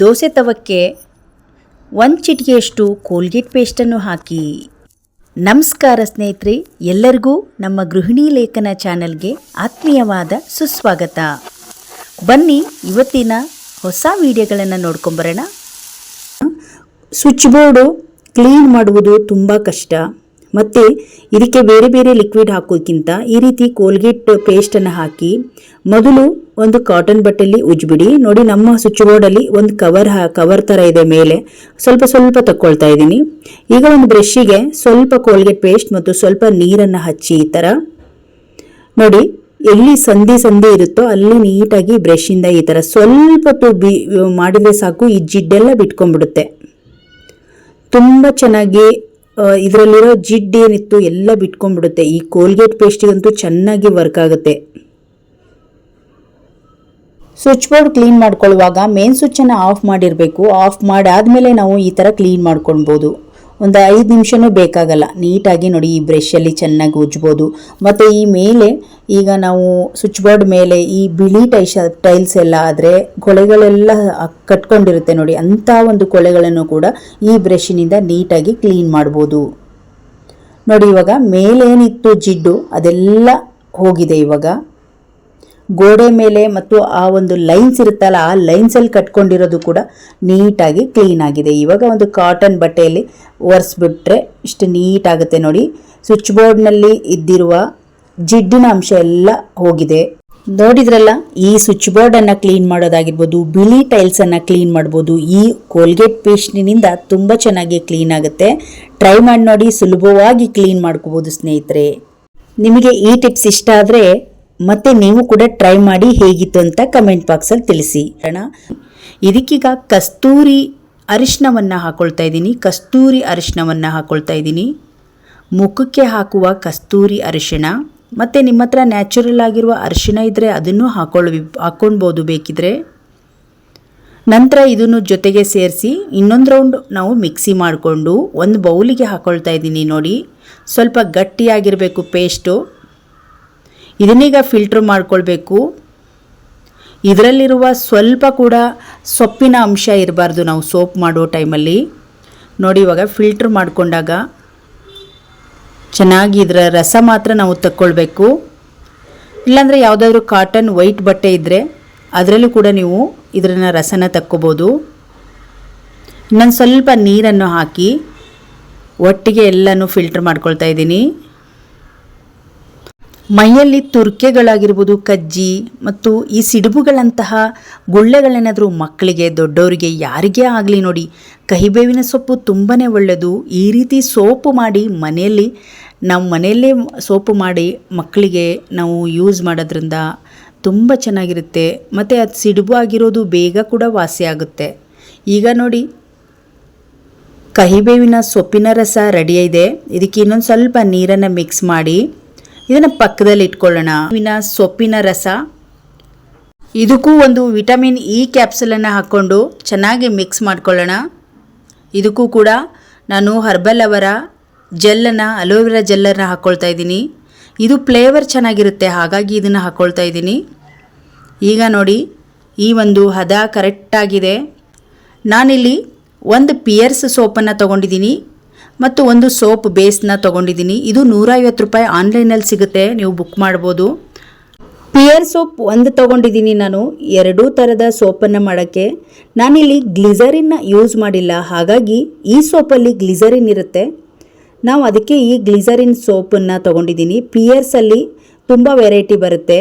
ದೋಸೆ ತವಕ್ಕೆ ಒಂದು ಚಿಟಿಕೆಯಷ್ಟು ಕೋಲ್ಗೇಟ್ ಪೇಸ್ಟನ್ನು ಹಾಕಿ. ನಮಸ್ಕಾರ ಸ್ನೇಹಿತರೆ, ಎಲ್ಲರಿಗೂ ನಮ್ಮ ಗೃಹಿಣಿ ಲೇಖನ ಚಾನಲ್ಗೆ ಆತ್ಮೀಯವಾದ ಸುಸ್ವಾಗತ. ಬನ್ನಿ ಇವತ್ತಿನ ಹೊಸ ವಿಡಿಯೋಗಳನ್ನು ನೋಡ್ಕೊಂಬರೋಣ. ಸ್ವಿಚ್ ಬೋರ್ಡು ಕ್ಲೀನ್ ಮಾಡುವುದು ತುಂಬ ಕಷ್ಟ. ಮತ್ತು ಇದಕ್ಕೆ ಬೇರೆ ಬೇರೆ ಲಿಕ್ವಿಡ್ ಹಾಕೋಕ್ಕಿಂತ ಈ ರೀತಿ ಕೋಲ್ಗೇಟ್ ಪೇಸ್ಟನ್ನು ಹಾಕಿ, ಮೊದಲು ಒಂದು ಕಾಟನ್ ಬಟ್ಟೆಯಲ್ಲಿ ಉಜ್ಬಿಡಿ ನೋಡಿ ನಮ್ಮ ಸ್ವಿಚ್ ಬೋರ್ಡಲ್ಲಿ ಒಂದು ಕವರ್ ಹಾ ಕವರ್ ಥರ ಇದೆ ಮೇಲೆ. ಸ್ವಲ್ಪ ಸ್ವಲ್ಪ ತಕ್ಕೊಳ್ತಾ ಇದ್ದೀನಿ. ಈಗ ಒಂದು ಬ್ರಷ್ಷಿಗೆ ಸ್ವಲ್ಪ ಕೋಲ್ಗೇಟ್ ಪೇಸ್ಟ್ ಮತ್ತು ಸ್ವಲ್ಪ ನೀರನ್ನು ಹಚ್ಚಿ ಈ ಥರ ನೋಡಿ, ಎಲ್ಲಿ ಸಂಧಿ ಸಂಧಿ ಇರುತ್ತೋ ಅಲ್ಲಿ ನೀಟಾಗಿ ಬ್ರಷಿಂದ ಈ ಥರ ಸ್ವಲ್ಪ ಬಿ, ಮಾಡಿದರೆ ಸಾಕು. ಈ ಜಿಡ್ಡೆಲ್ಲ ಬಿಟ್ಕೊಂಡ್ಬಿಡುತ್ತೆ. ತುಂಬ ಚೆನ್ನಾಗಿ ಇದರಲ್ಲಿರೋ ಜಿಡ್ ಏನಿತ್ತು ಎಲ್ಲ ಬಿಟ್ಕೊಂಡ್ಬಿಡುತ್ತೆ. ಈ ಕೋಲ್ಗೇಟ್ ಪೇಸ್ಟಿಗಂತೂ ಚೆನ್ನಾಗಿ ವರ್ಕ್ ಆಗುತ್ತೆ. ಸ್ವಿಚ್ ಬೋರ್ಡ್ ಕ್ಲೀನ್ ಮಾಡ್ಕೊಳ್ಳುವಾಗ ಮೇನ್ ಸ್ವಿಚ್ಚನ್ನು ಆಫ್ ಮಾಡಿರಬೇಕು. ಆಫ್ ಮಾಡಾದ್ಮೇಲೆ ನಾವು ಈ ಥರ ಕ್ಲೀನ್ ಮಾಡ್ಕೊಳ್ಬೋದು. ಒಂದು ಐದು ನಿಮಿಷನೂ ಬೇಕಾಗಲ್ಲ. ನೀಟಾಗಿ ನೋಡಿ ಈ ಬ್ರಷಲ್ಲಿ ಚೆನ್ನಾಗಿ ಉಜ್ಬೋದು. ಮತ್ತು ಈ ಮೇಲೆ ಈಗ ನಾವು ಸ್ವಿಚ್ ಬೋರ್ಡ್ ಮೇಲೆ ಈ ಬಿಳಿ ಟೈಶ ಟೈಲ್ಸ್ ಎಲ್ಲ ಆದರೆ ಕೊಳೆಗಳೆಲ್ಲ ಕಟ್ಕೊಂಡಿರುತ್ತೆ ನೋಡಿ. ಅಂಥ ಒಂದು ಕೊಳೆಗಳನ್ನು ಕೂಡ ಈ ಬ್ರಷಿನಿಂದ ನೀಟಾಗಿ ಕ್ಲೀನ್ ಮಾಡ್ಬೋದು. ನೋಡಿ ಇವಾಗ ಮೇಲೇನಿತ್ತು ಜಿಡ್ಡು ಅದೆಲ್ಲ ಹೋಗಿದೆ ಇವಾಗ. ಗೋಡೆ ಮೇಲೆ ಮತ್ತು ಆ ಒಂದು ಲೈನ್ಸ್ ಇರುತ್ತಲ್ಲ, ಆ ಲೈನ್ಸಲ್ಲಿ ಕಟ್ಕೊಂಡಿರೋದು ಕೂಡ ನೀಟಾಗಿ ಕ್ಲೀನ್ ಆಗಿದೆ. ಇವಾಗ ಒಂದು ಕಾಟನ್ ಬಟ್ಟೆಯಲ್ಲಿ ಒರೆಸ್ಬಿಟ್ರೆ ಇಷ್ಟು ನೀಟಾಗುತ್ತೆ ನೋಡಿ. ಸ್ವಿಚ್ ಬೋರ್ಡ್ನಲ್ಲಿ ಇದ್ದಿರುವ ಜಿಡ್ಡಿನ ಅಂಶ ಎಲ್ಲ ಹೋಗಿದೆ. ನೋಡಿದ್ರಲ್ಲ, ಈ ಸ್ವಿಚ್ ಬೋರ್ಡನ್ನು ಕ್ಲೀನ್ ಮಾಡೋದಾಗಿರ್ಬೋದು, ಬಿಳಿ ಟೈಲ್ಸನ್ನು ಕ್ಲೀನ್ ಮಾಡ್ಬೋದು, ಈ ಕೋಲ್ಗೇಟ್ ಪೇಸ್ಟ್ನಿಂದ ತುಂಬ ಚೆನ್ನಾಗಿ ಕ್ಲೀನ್ ಆಗುತ್ತೆ. ಟ್ರೈ ಮಾಡಿ ನೋಡಿ, ಸುಲಭವಾಗಿ ಕ್ಲೀನ್ ಮಾಡ್ಕೋಬೋದು ಸ್ನೇಹಿತರೆ. ನಿಮಗೆ ಈ ಟಿಪ್ಸ್ ಇಷ್ಟ ಆದರೆ ಮತ್ತೆ ನೀವು ಕೂಡ ಟ್ರೈ ಮಾಡಿ ಹೇಗಿತ್ತು ಅಂತ ಕಮೆಂಟ್ ಬಾಕ್ಸಲ್ಲಿ ತಿಳಿಸಿ. ಇದಕ್ಕೀಗ ಕಸ್ತೂರಿ ಅರಿಶಿನವನ್ನು ಹಾಕ್ಕೊಳ್ತಾ ಇದ್ದೀನಿ. ಕಸ್ತೂರಿ ಅರಿಶಿನವನ್ನು ಹಾಕ್ಕೊಳ್ತಾ ಇದ್ದೀನಿ. ಮುಖಕ್ಕೆ ಹಾಕುವ ಕಸ್ತೂರಿ ಅರಿಶಿಣ, ಮತ್ತು ನಿಮ್ಮ ಹತ್ರ ನ್ಯಾಚುರಲ್ ಆಗಿರುವ ಅರಿಶಿಣ ಇದ್ದರೆ ಅದನ್ನು ಹಾಕೊಳ್ಳಿ ಹಾಕ್ಕೊಳ್ಬೋದು ಬೇಕಿದ್ರೆ. ನಂತರ ಇದನ್ನು ಜೊತೆಗೆ ಸೇರಿಸಿ ಇನ್ನೊಂದು ರೌಂಡ್ ನಾವು ಮಿಕ್ಸಿ ಮಾಡಿಕೊಂಡು ಒಂದು ಬೌಲಿಗೆ ಹಾಕೊಳ್ತಾ ಇದ್ದೀನಿ ನೋಡಿ. ಸ್ವಲ್ಪ ಗಟ್ಟಿಯಾಗಿರಬೇಕು ಪೇಸ್ಟು ಇದನ್ನೀಗ ಫಿಲ್ಟ್ರ್ ಮಾಡ್ಕೊಳ್ಬೇಕು. ಇದರಲ್ಲಿರುವ ಸ್ವಲ್ಪ ಕೂಡ ಸೊಪ್ಪಿನ ಅಂಶ ಇರಬಾರ್ದು ನಾವು ಸೋಪ್ ಮಾಡೋ ಟೈಮಲ್ಲಿ. ನೋಡಿ ಇವಾಗ ಫಿಲ್ಟ್ರ್ ಮಾಡಿಕೊಂಡಾಗ ಚೆನ್ನಾಗಿ ಇದರ ರಸ ಮಾತ್ರ ನಾವು ತಕ್ಕೊಳ್ಬೇಕು. ಇಲ್ಲಾಂದರೆ ಯಾವುದಾದ್ರೂ ಕಾಟನ್ ವೈಟ್ ಬಟ್ಟೆ ಇದ್ದರೆ ಅದರಲ್ಲೂ ಕೂಡ ನೀವು ಇದರನ್ನು ರಸನ ತಕ್ಕೋಬೋದು. ಇನ್ನೊಂದು ಸ್ವಲ್ಪ ನೀರನ್ನು ಹಾಕಿ ಒಟ್ಟಿಗೆ ಎಲ್ಲನೂ ಫಿಲ್ಟ್ರ್ ಮಾಡ್ಕೊಳ್ತಾ ಇದ್ದೀನಿ. ಮೈಯಲ್ಲಿ ತುರ್ಕೆಗಳಾಗಿರ್ಬೋದು, ಕಜ್ಜಿ ಮತ್ತು ಈ ಸಿಡುಬುಗಳಂತಹ ಗುಳ್ಳೆಗಳೇನಾದರೂ ಮಕ್ಕಳಿಗೆ ದೊಡ್ಡವರಿಗೆ ಯಾರಿಗೇ ಆಗಲಿ ನೋಡಿ, ಕಹಿಬೇವಿನ ಸೊಪ್ಪು ತುಂಬಾ ಒಳ್ಳೆಯದು. ಈ ರೀತಿ ಸೋಪು ಮಾಡಿ ಮನೆಯಲ್ಲಿ, ನಾವು ಮನೆಯಲ್ಲೇ ಸೋಪು ಮಾಡಿ ಮಕ್ಕಳಿಗೆ ನಾವು ಯೂಸ್ ಮಾಡೋದ್ರಿಂದ ತುಂಬ ಚೆನ್ನಾಗಿರುತ್ತೆ. ಮತ್ತು ಅದು ಸಿಡುಬು ಆಗಿರೋದು ಬೇಗ ಕೂಡ ವಾಸಿ ಆಗುತ್ತೆ. ಈಗ ನೋಡಿ, ಕಹಿಬೇವಿನ ಸೊಪ್ಪಿನ ರಸ ರೆಡಿಯಾಗಿದೆ ಇದೆ ಇದಕ್ಕೆ ಇನ್ನೊಂದು ಸ್ವಲ್ಪ ನೀರನ್ನು ಮಿಕ್ಸ್ ಮಾಡಿ. ಇದನ್ನು ಪಕ್ಕದಲ್ಲಿ ಇಟ್ಕೊಳ್ಳೋಣ. ಹೂವಿನ ಸೊಪ್ಪಿನ ರಸ. ಇದಕ್ಕೂ ಒಂದು ವಿಟಮಿನ್ ಇ ಕ್ಯಾಪ್ಸುಲನ್ನು ಹಾಕ್ಕೊಂಡು ಚೆನ್ನಾಗಿ ಮಿಕ್ಸ್ ಮಾಡ್ಕೊಳ್ಳೋಣ. ಇದಕ್ಕೂ ಕೂಡ ನಾನು ಹರ್ಬಲ್ ಅವರ ಜೆಲ್ಲನ್ನು ಅಲೋವೆರಾ ಜೆಲ್ಲನ್ನು ಹಾಕ್ಕೊಳ್ತಾ ಇದ್ದೀನಿ. ಇದು ಫ್ಲೇವರ್ ಚೆನ್ನಾಗಿರುತ್ತೆ, ಹಾಗಾಗಿ ಇದನ್ನು ಹಾಕ್ಕೊಳ್ತಾ ಇದ್ದೀನಿ. ಈಗ ನೋಡಿ, ಈ ಒಂದು ಹದ ಕರೆಕ್ಟಾಗಿದೆ ನಾನಿಲ್ಲಿ ಒಂದು ಪಿಯರ್ಸ್ ಸೋಪನ್ನು ತೊಗೊಂಡಿದ್ದೀನಿ. ಮತ್ತು ಒಂದು ಸೋಪ್ ಬೇಸ್ನ ತೊಗೊಂಡಿದ್ದೀನಿ. ಇದು ನೂರೈವತ್ತು ರೂಪಾಯಿ ಆನ್ಲೈನಲ್ಲಿ ಸಿಗುತ್ತೆ. ನೀವು ಬುಕ್ ಮಾಡ್ಬೋದು. ಪಿಯರ್ ಸೋಪ್ ಒಂದು ತೊಗೊಂಡಿದ್ದೀನಿ ನಾನು. ಎರಡೂ ಥರದ ಸೋಪನ್ನು ಮಾಡೋಕ್ಕೆ. ನಾನಿಲ್ಲಿ ಗ್ಲಿಸರಿನ್ನ ಯೂಸ್ ಮಾಡಿಲ್ಲ. ಹಾಗಾಗಿ ಈ ಸೋಪಲ್ಲಿ ಗ್ಲಿಸರಿನ್ ಇರುತ್ತೆ. ನಾವು ಅದಕ್ಕೆ ಈ ಗ್ಲಿಸರಿನ್ ಸೋಪನ್ನು ತೊಗೊಂಡಿದ್ದೀನಿ. ಪಿಯರ್ಸಲ್ಲಿ ತುಂಬ ವೆರೈಟಿ ಬರುತ್ತೆ.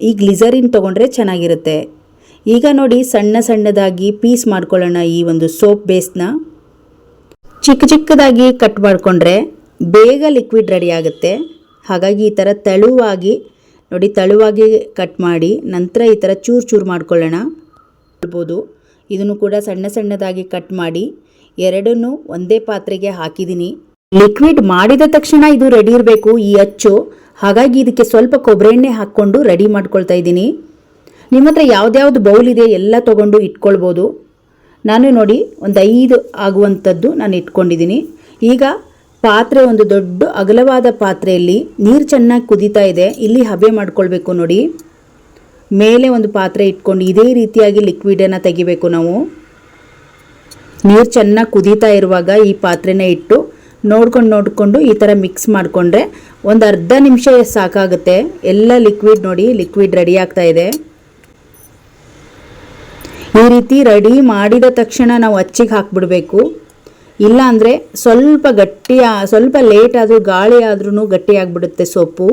ಈ ಗ್ಲಿಸರಿನ್ ತೊಗೊಂಡ್ರೆ ಚೆನ್ನಾಗಿರುತ್ತೆ. ಈಗ ನೋಡಿ ಸಣ್ಣ ಸಣ್ಣದಾಗಿ ಪೀಸ್ ಮಾಡ್ಕೊಳ್ಳೋಣ ಈ ಒಂದು ಸೋಪ್ ಬೇಸ್ನ. ಚಿಕ್ಕ ಚಿಕ್ಕದಾಗಿ ಕಟ್ ಮಾಡಿಕೊಂಡ್ರೆ ಬೇಗ ಲಿಕ್ವಿಡ್ ರೆಡಿ ಆಗುತ್ತೆ. ಹಾಗಾಗಿ ಈ ಥರ ತೆಳುವಾಗಿ, ನೋಡಿ ತೆಳುವಾಗಿ ಕಟ್ ಮಾಡಿ, ನಂತರ ಈ ಥರ ಚೂರು ಚೂರು ಮಾಡ್ಕೊಳ್ಳೋಣ. ಮಾಡ್ಬೋದು. ಇದನ್ನು ಕೂಡ ಸಣ್ಣ ಸಣ್ಣದಾಗಿ ಕಟ್ ಮಾಡಿ, ಎರಡನ್ನೂ ಒಂದೇ ಪಾತ್ರೆಗೆ ಹಾಕಿದ್ದೀನಿ. ಲಿಕ್ವಿಡ್ ಮಾಡಿದ ತಕ್ಷಣ ಇದು ರೆಡಿ ಇರಬೇಕು, ಈ ಅಚ್ಚು. ಹಾಗಾಗಿ ಇದಕ್ಕೆ ಸ್ವಲ್ಪ ಕೊಬ್ಬರಿ ಎಣ್ಣೆ ಹಾಕ್ಕೊಂಡು ರೆಡಿ ಮಾಡ್ಕೊಳ್ತಾ ಇದ್ದೀನಿ. ನಿಮ್ಮ ಹತ್ರ ಯಾವ್ದ್ಯಾವ್ದು ಬೌಲ್ ಇದೆ ಎಲ್ಲ ತೊಗೊಂಡು ಇಟ್ಕೊಳ್ಬೋದು. ನಾನು ನೋಡಿ ಒಂದು ಐದು ಆಗುವಂಥದ್ದು ನಾನು ಇಟ್ಕೊಂಡಿದ್ದೀನಿ. ಈಗ ಪಾತ್ರೆ ಒಂದು ದೊಡ್ಡ ಅಗಲವಾದ ಪಾತ್ರೆಯಲ್ಲಿ ನೀರು ಚೆನ್ನಾಗಿ ಕುದೀತಾ ಇದೆ. ಇಲ್ಲಿ ಹಬೆ ಮಾಡ್ಕೊಳ್ಬೇಕು ನೋಡಿ. ಮೇಲೆ ಒಂದು ಪಾತ್ರೆ ಇಟ್ಕೊಂಡು ಇದೇ ರೀತಿಯಾಗಿ ಲಿಕ್ವಿಡನ್ನು ತೆಗಿಬೇಕು ನಾವು. ನೀರು ಚೆನ್ನಾಗಿ ಕುದೀತಾ ಇರುವಾಗ ಈ ಪಾತ್ರೆನ ಇಟ್ಟು ನೋಡ್ಕೊಂಡು ನೋಡಿಕೊಂಡು ಈ ಥರ ಮಿಕ್ಸ್ ಮಾಡಿಕೊಂಡ್ರೆ ಒಂದು ಅರ್ಧ ನಿಮಿಷ ಸಾಕಾಗುತ್ತೆ. ಎಲ್ಲ ಲಿಕ್ವಿಡ್ ನೋಡಿ ಲಿಕ್ವಿಡ್ ರೆಡಿ ಆಗ್ತಾ ಇದೆ. ಈ ರೀತಿ ರೆಡಿ ಮಾಡಿದ ತಕ್ಷಣ ನಾವು ಅಚ್ಚಿಗೆ ಹಾಕ್ಬಿಡ್ಬೇಕು. ಇಲ್ಲಾಂದರೆ ಸ್ವಲ್ಪ ಗಟ್ಟಿಯ ಸ್ವಲ್ಪ ಲೇಟ್ ಆದರೂ, ಗಾಳಿ ಆದ್ರೂ ಗಟ್ಟಿಯಾಗಿಬಿಡುತ್ತೆ ಸೊಪ್ಪು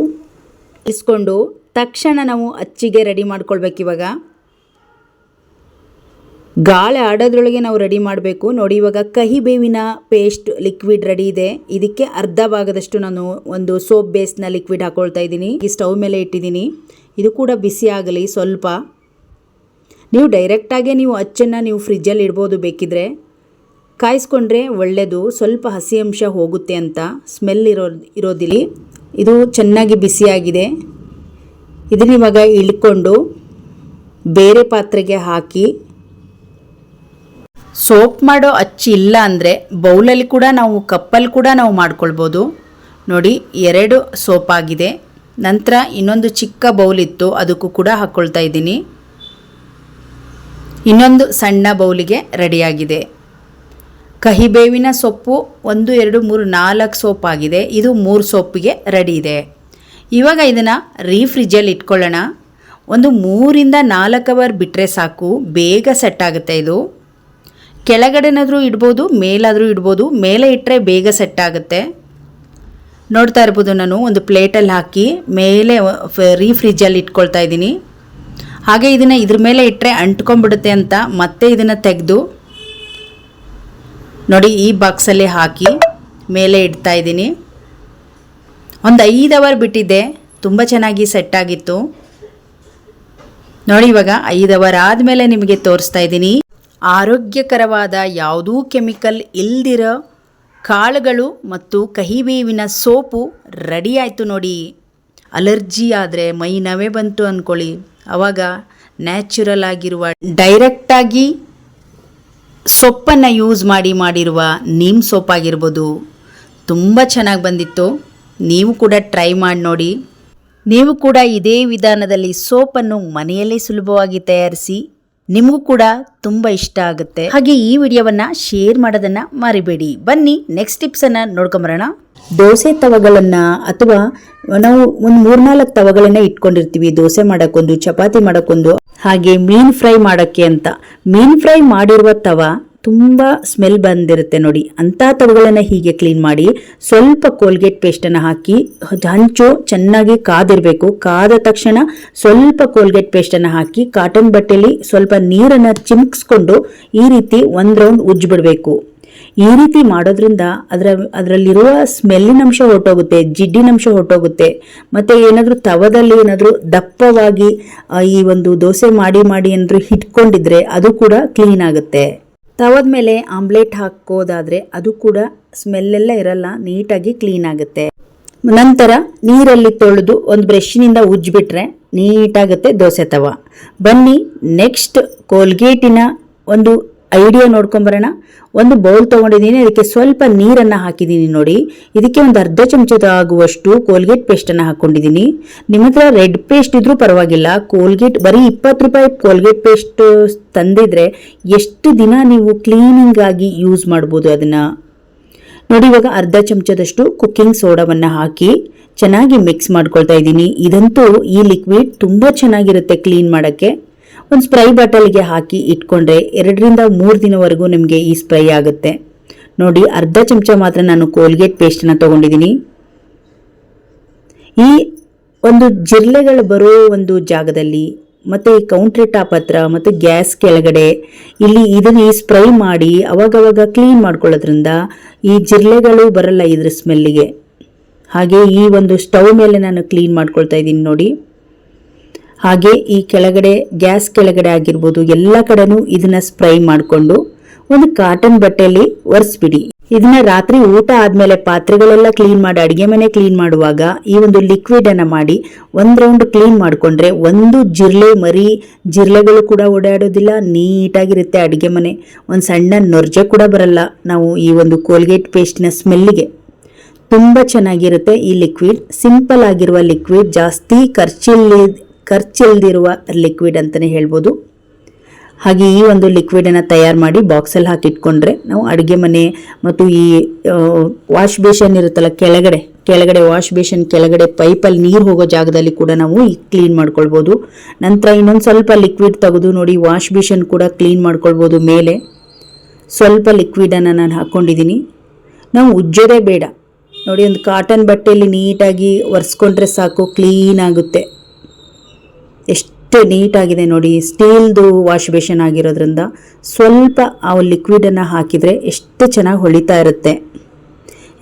ಇಸ್ಕೊಂಡು ತಕ್ಷಣ ನಾವು ಅಚ್ಚಿಗೆ ರೆಡಿ ಮಾಡ್ಕೊಳ್ಬೇಕು ಇವಾಗ. ಗಾಳಿ ಆಡೋದ್ರೊಳಗೆ ನಾವು ರೆಡಿ ಮಾಡಬೇಕು. ನೋಡಿ ಇವಾಗ ಕಹಿ ಬೇವಿನ ಪೇಸ್ಟ್ ಲಿಕ್ವಿಡ್ ರೆಡಿ ಇದೆ. ಇದಕ್ಕೆ ಅರ್ಧ ಭಾಗದಷ್ಟು ನಾನು ಒಂದು ಸೋಪ್ ಬೇಸ್ನ ಲಿಕ್ವಿಡ್ ಹಾಕೊಳ್ತಾ ಇದ್ದೀನಿ. ಈ ಸ್ಟವ್ ಮೇಲೆ ಇಟ್ಟಿದ್ದೀನಿ. ಇದು ಕೂಡ ಬಿಸಿ ಆಗಲಿ ಸ್ವಲ್ಪ. ನೀವು ಡೈರೆಕ್ಟಾಗೆ ನೀವು ಅಚ್ಚನ್ನು ನೀವು ಫ್ರಿಜ್ಜಲ್ಲಿ ಇಡ್ಬೋದು ಬೇಕಿದ್ರೆ. ಕಾಯಿಸ್ಕೊಂಡ್ರೆ ಒಳ್ಳೆಯದು ಸ್ವಲ್ಪ ಹಸಿ ಅಂಶ ಹೋಗುತ್ತೆ ಅಂತ ಸ್ಮೆಲ್ ಇರೋ, ಇರೋದಿಲ್ಲ. ಇದು ಚೆನ್ನಾಗಿ ಬಿಸಿಯಾಗಿದೆ ಇದನ್ನ ಇವಾಗ ಇಳ್ಕೊಂಡು ಬೇರೆ ಪಾತ್ರೆಗೆ ಹಾಕಿ. ಸೋಪ್ ಮಾಡೋ ಅಚ್ಚಿ ಇಲ್ಲ ಅಂದರೆ ಬೌಲಲ್ಲಿ ಕೂಡ ನಾವು, ಕಪ್ಪಲ್ಲಿ ಕೂಡ ನಾವು ಮಾಡ್ಕೊಳ್ಬೋದು. ನೋಡಿ, ಎರಡು ಸೋಪ್ ಆಗಿದೆ. ನಂತರ ಇನ್ನೊಂದು ಚಿಕ್ಕ ಬೌಲ್ ಇತ್ತು, ಅದಕ್ಕೂ ಕೂಡ ಹಾಕ್ಕೊಳ್ತಾ ಇದ್ದೀನಿ. ಇನ್ನೊಂದು ಸಣ್ಣ ಬೌಲಿಗೆ ರೆಡಿಯಾಗಿದೆ. ಕಹಿಬೇವಿನ ಸೊಪ್ಪು ಒಂದು, ಎರಡು, ಮೂರು, ನಾಲ್ಕು ಸೋಪ್ ಆಗಿದೆ ಇದು ಮೂರು ಸೊಪ್ಪಿಗೆ ರೆಡಿ ಇದೆ. ಇವಾಗ ಇದನ್ನು ರೀಫ್ರಿಜ್ಜಲ್ಲಿ ಇಟ್ಕೊಳ್ಳೋಣ. ಒಂದು ಮೂರಿಂದ ನಾಲ್ಕು ಅವರ್ ಬಿಟ್ಟರೆ ಸಾಕು. ಬೇಗ ಸೆಟ್ ಆಗುತ್ತೆ ಇದು. ಕೆಳಗಡೆನಾದರೂ ಇಡ್ಬೋದು, ಮೇಲಾದರೂ ಇಡ್ಬೋದು. ಮೇಲೆ ಇಟ್ಟರೆ ಬೇಗ ಸೆಟ್ ಆಗುತ್ತೆ. ನೋಡ್ತಾ ಇರ್ಬೋದು ನಾನು. ಒಂದು ಪ್ಲೇಟಲ್ಲಿ ಹಾಕಿ ಮೇಲೆ ರೀಫ್ರಿಜ್ಜಲ್ಲಿ ಇಟ್ಕೊಳ್ತಾ ಇದ್ದೀನಿ. ಹಾಗೆ ಇದನ್ನು ಇದ್ರ ಮೇಲೆ ಇಟ್ಟರೆ ಅಂಟ್ಕೊಂಡ್ಬಿಡುತ್ತೆ ಅಂತ ಮತ್ತೆ ಇದನ್ನು ತೆಗೆದು ನೋಡಿ ಈ ಬಾಕ್ಸಲ್ಲಿ ಹಾಕಿ ಮೇಲೆ ಇಡ್ತಾ ಇದ್ದೀನಿ. ಒಂದು ಐದು ಅವರ್ ಬಿಟ್ಟಿದ್ದೆ ತುಂಬ ಚೆನ್ನಾಗಿ ಸೆಟ್ ಆಗಿತ್ತು. ನೋಡಿ ಇವಾಗ ಐದು ಅವರ್ ಆದಮೇಲೆ ನಿಮಗೆ ತೋರಿಸ್ತಾ ಇದ್ದೀನಿ. ಆರೋಗ್ಯಕರವಾದ ಯಾವುದೂ ಕೆಮಿಕಲ್ ಇಲ್ದಿರೋ ಕಾಳುಗಳು ಮತ್ತು ಕಹಿಬೇವಿನ ಸೋಪು ರೆಡಿ ಆಯಿತು ನೋಡಿ. ಅಲರ್ಜಿ ಆದರೆ ಮೈ ನವೆ ಬಂತು ಅಂದ್ಕೊಳ್ಳಿ ಆವಾಗ ನ್ಯಾಚುರಲ್ ಆಗಿರುವ ಡೈರೆಕ್ಟಾಗಿ ಸೊಪ್ಪನ್ನು ಯೂಸ್ ಮಾಡಿ ಮಾಡಿರುವ ನೀಮ್ ಸೋಪ್ ಆಗಿರ್ಬೋದು. ತುಂಬ ಚೆನ್ನಾಗಿ ಬಂದಿತ್ತು. ನೀವು ಕೂಡ ಟ್ರೈ ಮಾಡಿ ನೋಡಿ. ನೀವು ಕೂಡ ಇದೇ ವಿಧಾನದಲ್ಲಿ ಸೋಪನ್ನು ಮನೆಯಲ್ಲೇ ಸುಲಭವಾಗಿ ತಯಾರಿಸಿ ನಿಮಗೂ ಕೂಡ ತುಂಬ ಇಷ್ಟ ಆಗುತ್ತೆ. ಹಾಗೆ ಈ ವಿಡಿಯೋವನ್ನು ಶೇರ್ ಮಾಡೋದನ್ನು ಮರಿಬೇಡಿ. ಬನ್ನಿ ನೆಕ್ಸ್ಟ್ ಟಿಪ್ಸನ್ನು ನೋಡ್ಕೊಂಬರೋಣ. ದೋಸೆ ತವಗಳನ್ನ ಅಥವಾ ನಾವು ಒಂದು ಮೂರ್ನಾಲ್ಕು ತವಗಳನ್ನ ಇಟ್ಕೊಂಡಿರ್ತೀವಿ. ದೋಸೆ ಮಾಡೋಕ್ಕೊಂದು, ಚಪಾತಿ ಮಾಡೋಕ್ಕೊಂದು, ಹಾಗೆ ಮೀನ್ ಫ್ರೈ ಮಾಡಕ್ಕೆ ಅಂತ. ಮೀನ್ ಫ್ರೈ ಮಾಡಿರುವ ತವ ತುಂಬ ಸ್ಮೆಲ್ ಬಂದಿರುತ್ತೆ ನೋಡಿ. ಅಂತ ತವಗಳನ್ನ ಹೀಗೆ ಕ್ಲೀನ್ ಮಾಡಿ ಸ್ವಲ್ಪ ಕೋಲ್ಗೇಟ್ ಪೇಸ್ಟನ್ನು ಹಾಕಿ ಹಂಚು ಚೆನ್ನಾಗಿ ಕಾದಿರಬೇಕು. ಕಾದ ತಕ್ಷಣ ಸ್ವಲ್ಪ ಕೋಲ್ಗೇಟ್ ಪೇಸ್ಟನ್ನು ಹಾಕಿ ಕಾಟನ್ ಬಟ್ಟೆಯಲ್ಲಿ ಸ್ವಲ್ಪ ನೀರನ್ನು ಚಿಮ್ಕಿಸ್ಕೊಂಡು ಈ ರೀತಿ ಒಂದು ರೌಂಡ್ ಉಜ್ಜಿಬಿಡಬೇಕು. ಈ ರೀತಿ ಮಾಡೋದ್ರಿಂದ ಅದರ, ಅದರಲ್ಲಿರುವ ಸ್ಮೆಲ್ಲಿನ ಅಂಶ ಹೊರಟೋಗುತ್ತೆ, ಜಿಡ್ಡಿನ ಅಂಶ ಹೊರಟೋಗುತ್ತೆ. ಮತ್ತೆ ಏನಾದರೂ ತವದಲ್ಲಿ ಏನಾದರೂ ದಪ್ಪವಾಗಿ ಈ ಒಂದು ದೋಸೆ ಮಾಡಿ ಮಾಡಿ ಏನಾದರೂ ಹಿಟ್ಕೊಂಡಿದ್ರೆ ಅದು ಕೂಡ ಕ್ಲೀನ್ ಆಗುತ್ತೆ. ತವದ ಮೇಲೆ ಆಮ್ಲೆಟ್ ಹಾಕೋದಾದ್ರೆ ಅದು ಕೂಡ ಸ್ಮೆಲ್ಲೆಲ್ಲ ಇರಲ್ಲ, ನೀಟಾಗಿ ಕ್ಲೀನ್ ಆಗುತ್ತೆ. ನಂತರ ನೀರಲ್ಲಿ ತೊಳೆದು ಒಂದು ಬ್ರಷ್ನಿಂದ ಉಜ್ಜಿಬಿಟ್ರೆ ನೀಟಾಗುತ್ತೆ ದೋಸೆ ತವ. ಬನ್ನಿ, ನೆಕ್ಸ್ಟ್ ಕೋಲ್ಗೇಟಿನ ಒಂದು ಐಡಿಯಾ ನೋಡ್ಕೊಂಬರೋಣ ಒಂದು ಬೌಲ್ ತೊಗೊಂಡಿದ್ದೀನಿ ಅದಕ್ಕೆ ಸ್ವಲ್ಪ ನೀರನ್ನು ಹಾಕಿದ್ದೀನಿ ನೋಡಿ. ಇದಕ್ಕೆ ಒಂದು ಅರ್ಧ ಚಮಚದ ಆಗುವಷ್ಟು ಕೋಲ್ಗೇಟ್ ಪೇಸ್ಟನ್ನು ಹಾಕ್ಕೊಂಡಿದ್ದೀನಿ ನಿಮ್ಮ ಹತ್ರ ರೆಡ್ ಪೇಸ್ಟ್ ಇದ್ರೂ ಪರವಾಗಿಲ್ಲ. ಕೋಲ್ಗೇಟ್ ಬರೀ ಇಪ್ಪತ್ತು ರೂಪಾಯಿ ಕೋಲ್ಗೇಟ್ ಪೇಸ್ಟ್ ತಂದಿದ್ರೆ ಎಷ್ಟು ದಿನ ನೀವು ಕ್ಲೀನಿಂಗ್ ಆಗಿ ಯೂಸ್ ಮಾಡ್ಬೋದು ಅದನ್ನು? ನೋಡಿ, ಇವಾಗ ಅರ್ಧ ಚಮಚದಷ್ಟು ಕುಕ್ಕಿಂಗ್ ಸೋಡಾವನ್ನು ಹಾಕಿ ಚೆನ್ನಾಗಿ ಮಿಕ್ಸ್ ಮಾಡ್ಕೊಳ್ತಾ ಇದ್ದೀನಿ. ಇದಂತೂ ಈ ಲಿಕ್ವಿಡ್ ತುಂಬ ಚೆನ್ನಾಗಿರುತ್ತೆ ಕ್ಲೀನ್ ಮಾಡೋಕ್ಕೆ. ಒಂದು ಸ್ಪ್ರೈ ಬಾಟಲ್ಗೆ ಹಾಕಿ ಇಟ್ಕೊಂಡ್ರೆ ಎರಡರಿಂದ ಮೂರು ದಿನವರೆಗೂ ನಿಮಗೆ ಈ ಸ್ಪ್ರೈ ಆಗುತ್ತೆ. ನೋಡಿ, ಅರ್ಧ ಚಮಚ ಮಾತ್ರ ನಾನು ಕೋಲ್ಗೇಟ್ ಪೇಸ್ಟನ್ನು ತೊಗೊಂಡಿದ್ದೀನಿ. ಈ ಒಂದು ಜಿರ್ಲೆಗಳು ಬರೋ ಒಂದು ಜಾಗದಲ್ಲಿ ಮತ್ತು ಈ ಕೌಂಟ್ರಿ ಟಾಪ್ ಹತ್ರ ಮತ್ತು ಗ್ಯಾಸ್ ಕೆಳಗಡೆ ಇಲ್ಲಿ ಇದನ್ನು ಸ್ಪ್ರೈ ಮಾಡಿ ಅವಾಗವಾಗ ಕ್ಲೀನ್ ಮಾಡ್ಕೊಳ್ಳೋದ್ರಿಂದ ಈ ಜಿರ್ಲೆಗಳು ಬರಲ್ಲ ಇದ್ರ ಸ್ಮೆಲ್ಲಿಗೆ ಹಾಗೆ ಈ ಒಂದು ಸ್ಟವ್ ಮೇಲೆ ನಾನು ಕ್ಲೀನ್ ಮಾಡ್ಕೊಳ್ತಾ ಇದ್ದೀನಿ ನೋಡಿ. ಹಾಗೆ ಈ ಕೆಳಗಡೆ, ಗ್ಯಾಸ್ ಕೆಳಗಡೆ ಆಗಿರ್ಬೋದು, ಎಲ್ಲ ಕಡೆನೂ ಇದನ್ನ ಸ್ಪ್ರೈ ಮಾಡಿಕೊಂಡು ಒಂದು ಕಾಟನ್ ಬಟ್ಟೆಯಲ್ಲಿ ಒರೆಸ್ಬಿಡಿ. ಇದನ್ನ ರಾತ್ರಿ ಊಟ ಆದ್ಮೇಲೆ ಪಾತ್ರೆಗಳೆಲ್ಲ ಕ್ಲೀನ್ ಮಾಡಿ, ಅಡಿಗೆ ಮನೆ ಕ್ಲೀನ್ ಮಾಡುವಾಗ ಈ ಒಂದು ಲಿಕ್ವಿಡ್ ಅನ್ನ ಮಾಡಿ ಒಂದ್ ರೌಂಡ್ ಕ್ಲೀನ್ ಮಾಡ್ಕೊಂಡ್ರೆ ಒಂದು ಜಿರ್ಲೆ ಮರಿ ಜಿರ್ಲೆಗಳು ಕೂಡ ಓಡಾಡೋದಿಲ್ಲ, ನೀಟಾಗಿರುತ್ತೆ ಅಡಿಗೆ ಮನೆ. ಒಂದು ಸಣ್ಣ ನೊರ್ಜೆ ಕೂಡ ಬರಲ್ಲ ನಾವು ಈ ಒಂದು ಕೋಲ್ಗೇಟ್ ಪೇಸ್ಟ್ನ ಸ್ಮೆಲ್ಲಿಗೆ ತುಂಬ ಚೆನ್ನಾಗಿರುತ್ತೆ ಈ ಲಿಕ್ವಿಡ್ ಸಿಂಪಲ್ ಆಗಿರುವ ಲಿಕ್ವಿಡ್ ಜಾಸ್ತಿ ಖರ್ಚಿಲ್ಲಿ ಖರ್ಚಿಲ್ದಿರುವ ಲಿಕ್ವಿಡ್ ಅಂತಲೇ ಹೇಳ್ಬೋದು. ಹಾಗೆ ಈ ಒಂದು ಲಿಕ್ವಿಡನ್ನು ತಯಾರು ಮಾಡಿ ಬಾಕ್ಸಲ್ಲಿ ಹಾಕಿಟ್ಕೊಂಡ್ರೆ ನಾವು ಅಡುಗೆ ಮನೆ ಮತ್ತು ಈ ವಾಶ್ ಬೇಷನ್ ಇರುತ್ತಲ್ಲ ಕೆಳಗಡೆ ಕೆಳಗಡೆ ವಾಶ್ ಬೇಷನ್ ಕೆಳಗಡೆ ಪೈಪಲ್ಲಿ ನೀರು ಹೋಗೋ ಜಾಗದಲ್ಲಿ ಕೂಡ ನಾವು ಕ್ಲೀನ್ ಮಾಡ್ಕೊಳ್ಬೋದು. ನಂತರ ಇನ್ನೊಂದು ಸ್ವಲ್ಪ ಲಿಕ್ವಿಡ್ ತೆಗೆದು ನೋಡಿ ವಾಶ್ ಬೇಷನ್ ಕೂಡ ಕ್ಲೀನ್ ಮಾಡ್ಕೊಳ್ಬೋದು ಮೇಲೆ. ಸ್ವಲ್ಪ ಲಿಕ್ವಿಡನ್ನು ನಾನು ಹಾಕ್ಕೊಂಡಿದ್ದೀನಿ ನಾವು ಉಜ್ಜೋದೇ ಬೇಡ. ನೋಡಿ ಒಂದು ಕಾಟನ್ ಬಟ್ಟೆಯಲ್ಲಿ ನೀಟಾಗಿ ಒರೆಸ್ಕೊಂಡ್ರೆ ಸಾಕು ಕ್ಲೀನ್ ಆಗುತ್ತೆ. ಎಷ್ಟು ನೀಟಾಗಿದೆ ನೋಡಿ. ಸ್ಟೀಲ್ದು ವಾಶ್ ಬೇಷನ್ ಆಗಿರೋದ್ರಿಂದ ಸ್ವಲ್ಪ ಆ ಲಿಕ್ವಿಡನ್ನು ಹಾಕಿದರೆ ಎಷ್ಟು ಚೆನ್ನಾಗಿ ಹೊಳಿತಾ ಇರುತ್ತೆ.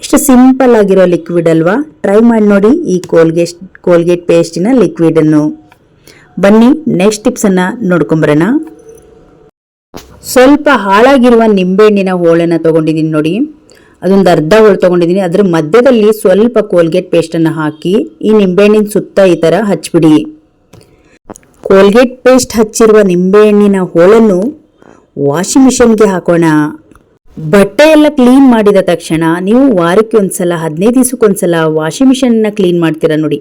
ಎಷ್ಟು ಸಿಂಪಲ್ ಆಗಿರೋ ಲಿಕ್ವಿಡ್ ಅಲ್ವಾ. ಟ್ರೈ ಮಾಡಿ ನೋಡಿ ಈ ಕೋಲ್ಗೇಟ್ ಕೋಲ್ಗೇಟ್ ಪೇಸ್ಟಿನ ಲಿಕ್ವಿಡನ್ನು ಬನ್ನಿ ನೆಕ್ಸ್ಟ್ ಟಿಪ್ಸನ್ನು ನೋಡ್ಕೊಂಬರೋಣ. ಸ್ವಲ್ಪ ಹಾಳಾಗಿರುವ ನಿಂಬೆಹಣ್ಣಿನ ಹೋಳನ್ನು ತೊಗೊಂಡಿದ್ದೀನಿ ನೋಡಿ. ಅದೊಂದು ಅರ್ಧ ಹೋಳು ತೊಗೊಂಡಿದ್ದೀನಿ. ಅದರ ಮಧ್ಯದಲ್ಲಿ ಸ್ವಲ್ಪ ಕೋಲ್ಗೇಟ್ ಪೇಸ್ಟನ್ನು ಹಾಕಿ ಈ ನಿಂಬೆಹಣ್ಣಿನ ಸುತ್ತ ಈ ಥರ ಹಚ್ಬಿಡಿ. ಕೋಲ್ಗೇಟ್ ಪೇಸ್ಟ್ ಹಚ್ಚಿರುವ ನಿಂಬೆಹಣ್ಣಿನ ಹೋಳನ್ನು ವಾಷಿಂಗ್ ಮಿಷನ್ಗೆ ಹಾಕೋಣ. ಬಟ್ಟೆ ಎಲ್ಲ ಕ್ಲೀನ್ ಮಾಡಿದ ತಕ್ಷಣ ನೀವು ವಾರಕ್ಕೆ ಒಂದ್ಸಲ, ಹದಿನೈದು ದಿವಸಕ್ಕೊಂದ್ಸಲ ವಾಷಿಂಗ್ ಮಿಷನ್ನ ಕ್ಲೀನ್ ಮಾಡ್ತೀರಾ ನೋಡಿ.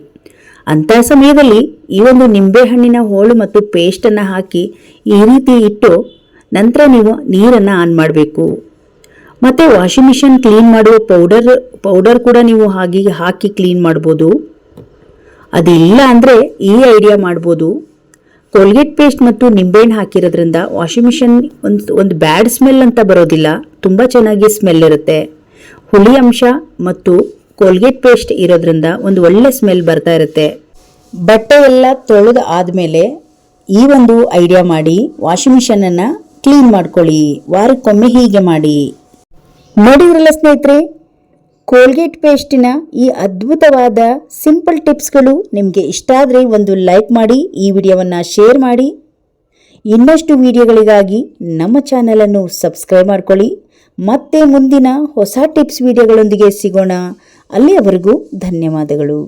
ಅಂತಹ ಸಮಯದಲ್ಲಿ ಈ ಒಂದು ನಿಂಬೆಹಣ್ಣಿನ ಹೋಳು ಮತ್ತು ಪೇಸ್ಟನ್ನು ಹಾಕಿ ಈ ರೀತಿ ಇಟ್ಟು ನಂತರ ನೀವು ನೀರನ್ನು ಆನ್ ಮಾಡಬೇಕು. ಮತ್ತು ವಾಷಿಂಗ್ ಮಿಷನ್ ಕ್ಲೀನ್ ಮಾಡುವ ಪೌಡರ್ ಪೌಡರ್ ಕೂಡ ನೀವು ಹಾಗೆ ಹಾಕಿ ಕ್ಲೀನ್ ಮಾಡ್ಬೋದು. ಅದಿಲ್ಲ ಅಂದರೆ ಈ ಐಡಿಯಾ ಮಾಡ್ಬೋದು. ಕೋಲ್ಗೇಟ್ ಪೇಸ್ಟ್ ಮತ್ತು ನಿಂಬೆಹಣ್ಣು ಹಾಕಿರೋದ್ರಿಂದ ವಾಷಿಂಗ್ ಮಿಷನ್ ಒಂದು ಒಂದು ಬ್ಯಾಡ್ ಸ್ಮೆಲ್ ಅಂತ ಬರೋದಿಲ್ಲ. ತುಂಬ ಚೆನ್ನಾಗಿ ಸ್ಮೆಲ್ ಇರುತ್ತೆ. ಹುಳಿ ಅಂಶ ಮತ್ತು ಕೋಲ್ಗೇಟ್ ಪೇಸ್ಟ್ ಇರೋದ್ರಿಂದ ಒಂದು ಒಳ್ಳೆ ಸ್ಮೆಲ್ ಬರ್ತಾ ಇರುತ್ತೆ. ಬಟ್ಟೆ ಎಲ್ಲ ತೊಳೆದು ಆದಮೇಲೆ ಈ ಒಂದು ಐಡಿಯಾ ಮಾಡಿ ವಾಷಿಂಗ್ ಮಿಷನನ್ನು ಕ್ಲೀನ್ ಮಾಡ್ಕೊಳ್ಳಿ. ವಾರಕ್ಕೊಮ್ಮೆ ಹೀಗೆ ಮಾಡಿ. ನೋಡಿದ್ರಲ್ಲ ಸ್ನೇಹಿತರೆ ಕೋಲ್ಗೇಟ್ ಪೇಸ್ಟಿನ ಈ ಅದ್ಭುತವಾದ ಸಿಂಪಲ್ ಟಿಪ್ಸ್ಗಳು ನಿಮಗೆ ಇಷ್ಟ ಆದರೆ ಒಂದು ಲೈಕ್ ಮಾಡಿ, ಈ ವಿಡಿಯೋವನ್ನು ಶೇರ್ ಮಾಡಿ. ಇನ್ನಷ್ಟು ವಿಡಿಯೋಗಳಿಗಾಗಿ ನಮ್ಮ ಚಾನಲನ್ನು ಸಬ್ಸ್ಕ್ರೈಬ್ ಮಾಡ್ಕೊಳ್ಳಿ. ಮತ್ತೆ ಮುಂದಿನ ಹೊಸ ಟಿಪ್ಸ್ ವಿಡಿಯೋಗಳೊಂದಿಗೆ ಸಿಗೋಣ. ಅಲ್ಲಿಯವರೆಗೂ ಧನ್ಯವಾದಗಳು.